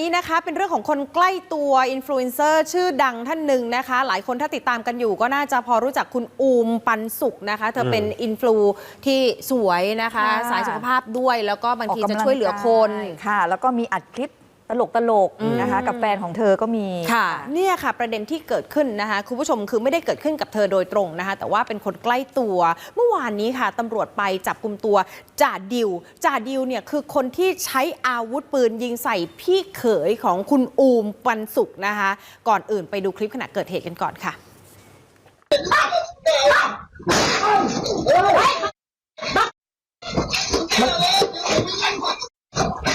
นี้นะคะเป็นเรื่องของคนใกล้ตัวอินฟลูเอนเซอร์ชื่อดังท่านหนึ่งนะคะ หลายคนถ้าติดตามกันอยู่ก็น่าจะพอรู้จักคุณอูมปันสุขนะคะ เธอเป็นอินฟลูที่สวยนะคะค่ะสายสุขภาพด้วยแล้วก็บางทีออกจะกำลังช่วยเหลือคนกายค่ะ แล้วก็มีอัดคลิปต ลกตลกๆอืมนะคะ กับแฟนของเธอก็มีค่ะ เนี่ยค่ะ ประเด็นที่เกิดขึ้นนะคะคุณผู้ชมคือไม่ได้เกิดขึ้นกับเธอโดยตรงนะคะ แต่ว่าเป็นคนใกล้ตัว เมื่อวานนี้ค่ะตำรวจไปจับกลุ่มตัวจ่าดิวจ่าดิวเนี่ยคือคนที่ใช้อาวุธปืนยิงใส่พี่เขยของคุณอูมปันสุขนะคะ ก่อนอื่นไปดูคลิปขณะเกิดเหตุกันก่อนค่ะ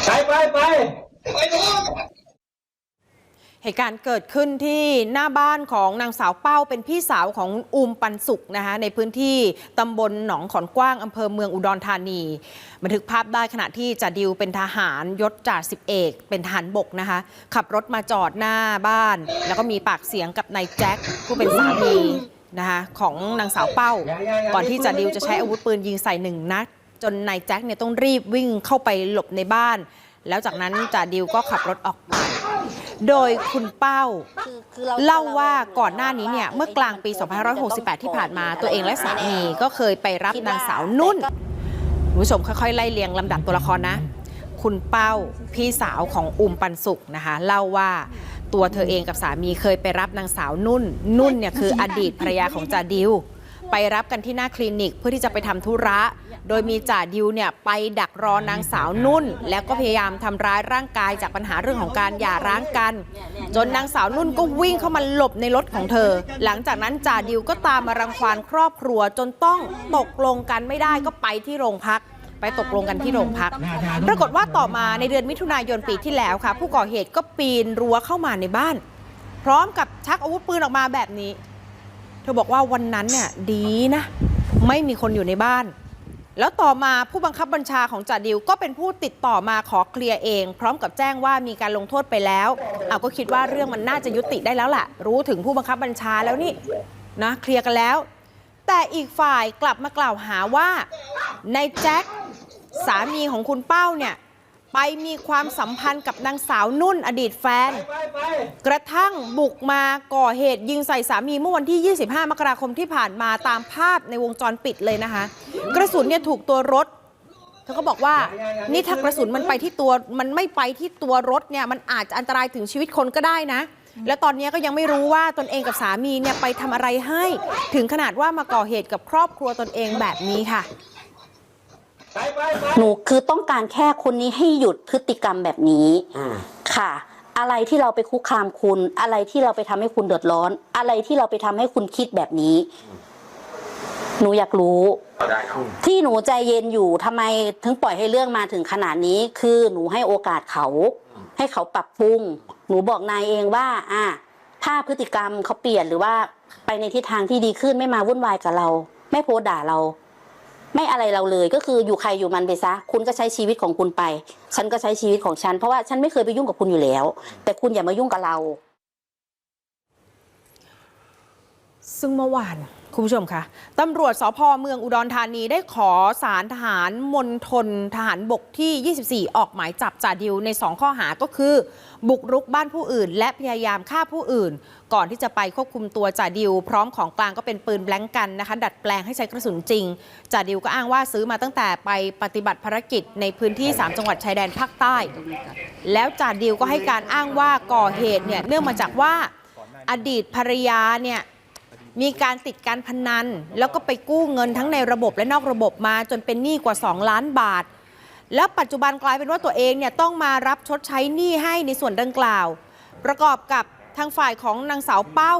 ไปไปไป เหตุการณ์เกิดขึ้นที่หน้าบ้านของนางสาวเป้าเป็นพี่สาวของอูมปันสุขนะคะในพื้นที่ตำบลหนองขอนกว้างอำเภอเมืองอุดรธานี บันทึกภาพได้ขณะที่จ่าดิวเป็นทหารยศจ่าสิบเอก เป็นทหารบกนะคะ ขับรถมาจอดหน้าบ้าน แล้วก็มีปากเสียงกับนายแจ็คผู้เป็นสามีนะคะของนางสาวเป้า ก่อนที่จ่าดิวจะใช้อาวุธปืนยิงใส่หนึ่งนัดจนนายแจ็คเนี่ยต้องรีบวิ่งเข้าไปหลบในบ้าน แล้วจากนั้นจ่าดิวก็ขับรถออกไป โดยคุณเป้าเล่าว่าก่อนหน้านี้เนี่ยเมื่อกลางปี2568 ที่ผ่านมาตัวเองและสามีก็เคยไปรับนางสาวนุ่นคุณผู้ชมค่อยๆไล่เรียงลำดับตัวละครนะ คุณเป้าพี่สาวของอุมปันสุขนะคะ เล่าว่าตัวเธอเองกับสามีเคยไปรับนางสาวนุ่น นุ่นเนี่ยคืออดีตภรรยาของจาดิว ไปรับกันที่หน้าคลินิกเพื่อที่จะไปทำธุระ โดยมีจ่าดิวเนี่ยไปดักรอนางสาวนุ่น แล้วก็พยายามทำร้ายร่างกายจากปัญหาเรื่องของการหย่าร้างกัน จนนางสาวนุ่นก็วิ่งเข้ามาหลบในรถของเธอ หลังจากนั้นจ่าดิวก็ตามมารังควานครอบครัวจนต้องตกลงกันไม่ได้ก็ไปที่โรงพักไปตกลงกันที่โรงพัก ปรากฏว่าต่อมาในเดือนมิถุนายนปีที่แล้วค่ะ ผู้ก่อเหตุก็ปีนรั้วเข้ามาในบ้าน พร้อมกับชักอาวุธปืนออกมาแบบนี้ ธอบอกว่าวันนั้นเนี่ยดีนะ ไม่มีคนอยู่ในบ้าน แล้วต่อมาผู้บังคับบัญชาของจ่าดิวก็เป็นผู้ติดต่อมาขอเคลียร์เอง พร้อมกับแจ้งว่ามีการลงโทษไปแล้วเอาก็คิดว่าเรื่องมันน่าจะยุติได้แล้วแหละรู้ถึงผู้บังคับบัญชาแล้วนี่นะเคลียร์กันแล้ว แต่อีกฝ่ายกลับมากล่าวหาว่าในแจ็คสามีของคุณเป้าเนี่ย ไปมีความสัมพันธ์กับนางสาวนุ่นอดีตแฟนไปไปกระทั่งบุกมาก่อเหตุยิงใส่สามีเมื่อวันที่ 25 มกราคมที่ผ่านมาตามภาพในวงจรปิดเลยนะคะ กระสุนเนี่ยถูกตัวรถเธอก็บอกว่านี่ถ้ากระสุนมันไปที่ตัวมันไม่ไปที่ตัวรถเนี่ยมันอาจจะอันตรายถึงชีวิตคนก็ได้นะ และตอนนี้ก็ยังไม่รู้ว่าตนเองกับสามีเนี่ยไปทำอะไรให้ ถึงขนาดว่ามาก่อเหตุกับครอบครัวตนเองแบบนี้ค่ะไปไปไป หนูคือต้องการแค่คนนี้ให้หยุดพฤติกรรมแบบนี้ค่ะ อะไรที่เราไปคุกคามคุณ อะไรที่เราไปทำให้คุณเดือดร้อน อะไรที่เราไปทำให้คุณคิดแบบนี้ หนูอยากรู้ ที่หนูใจเย็นอยู่ทำไมถึงปล่อยให้เรื่องมาถึงขนาดนี้ คือหนูให้โอกาสเขา ให้เขาปรับปรุง หนูบอกนายเองว่า อะถ้าพฤติกรรมเขาเปลี่ยนหรือว่าไปในทิศทางที่ดีขึ้นไม่มาวุ่นวายกับเรา ไม่โพสต์ด่าเรา ไม่อะไรเราเลยก็คืออยู่ใครอยู่มันไปซะ คุณก็ใช้ชีวิตของคุณไป ฉันก็ใช้ชีวิตของฉัน เพราะว่าฉันไม่เคยไปยุ่งกับคุณอยู่แล้ว แต่คุณอย่ามายุ่งกับเรา ซึ่งเมื่อวาน คุณผู้ชมคะตำรวจสพเมืองอุดรธานีได้ขอสารทหารมณฑลทหารบกที่ 24 ออกหมายจับจ่าดิวใน 2 ข้อหาก็คือ บุกรุกบ้านผู้อื่น และพยายามฆ่าผู้อื่น ก่อนที่จะไปควบคุมตัวจ่าดิว พร้อมของกลางก็เป็นปืนแบล็งกันนะคะ ดัดแปลงให้ใช้กระสุนจริงจ่าดิวก็อ้างว่าซื้อมาตั้งแต่ไปปฏิบัติภารกิจในพื้นที่ 3 จังหวัดชายแดนภาคใต้ แล้วจ่าดิวก็ให้การอ้างว่าก่อเหตุเนี่ยเนื่องมาจากว่าอดีตภรรยาเนี่ย มีการติดการพนัน แล้วก็ไปกู้เงินทั้งในระบบและนอกระบบมาจนเป็นหนี้กว่า 2 ล้านบาท แล้วปัจจุบันกลายเป็นว่าตัวเองเนี่ยต้องมารับชดใช้หนี้ให้ในส่วนดังกล่าว ประกอบกับทางฝ่ายของนางสาวเป้า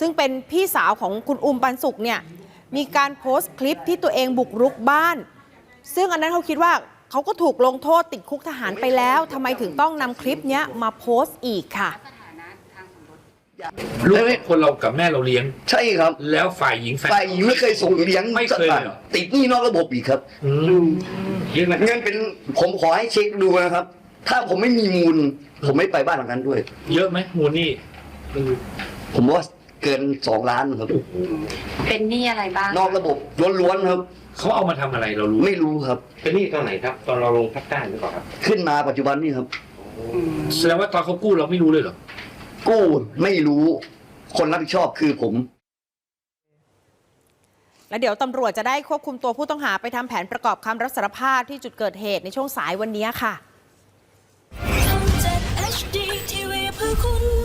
ซึ่งเป็นพี่สาวของคุณอุมปันสุขเนี่ยมีการโพสต์คลิปที่ตัวเองบุกรุกบ้าน ซึ่งอันนั้นเขาคิดว่าเขาก็ถูกลงโทษติดคุกทหารไปแล้วทำไมถึงต้องนำคลิปเนี้ยมาโพสต์อีกค่ะ ลูกคนเรากับแม่เราเลี้ยง ใช่ครับ แล้วฝ่ายหญิงแฟน ฝ่ายหญิงไม่เคยส่งเลี้ยงไม่เคยเลยเหรอ ติดหนี้นอกระบบอีกครับอืมเลี้ยงไหมเงินเป็นผมขอให้เช็คดูนะครับ ถ้าผมไม่มีมูล ผมไม่ไปบ้านหลังนั้นด้วย เยอะไหมมูลนี่ผมว่าเกินสองล้านครับ เป็นหนี้อะไรบ้างนอกระบบล้วนๆครับ เขาเอามาทำอะไรเรารู้ ไม่รู้ครับ เป็นหนี้ตอนไหนครับ ตอนเราลงภาคใต้หรือเปล่าครับขึ้นมาปัจจุบันนี่ครับ อืมแสดงว่าตอนเขากู้เราไม่รู้เลยเหรอ กู้ไม่รู้คนรับผิดชอบคือผม และเดี๋ยวตำรวจจะได้ควบคุมตัวผู้ต้องหาไปทำแผนประกอบคำรับสารภาพที่จุดเกิดเหตุในช่วงสายวันนี้ค่ะ HD TV เพื่อคุณ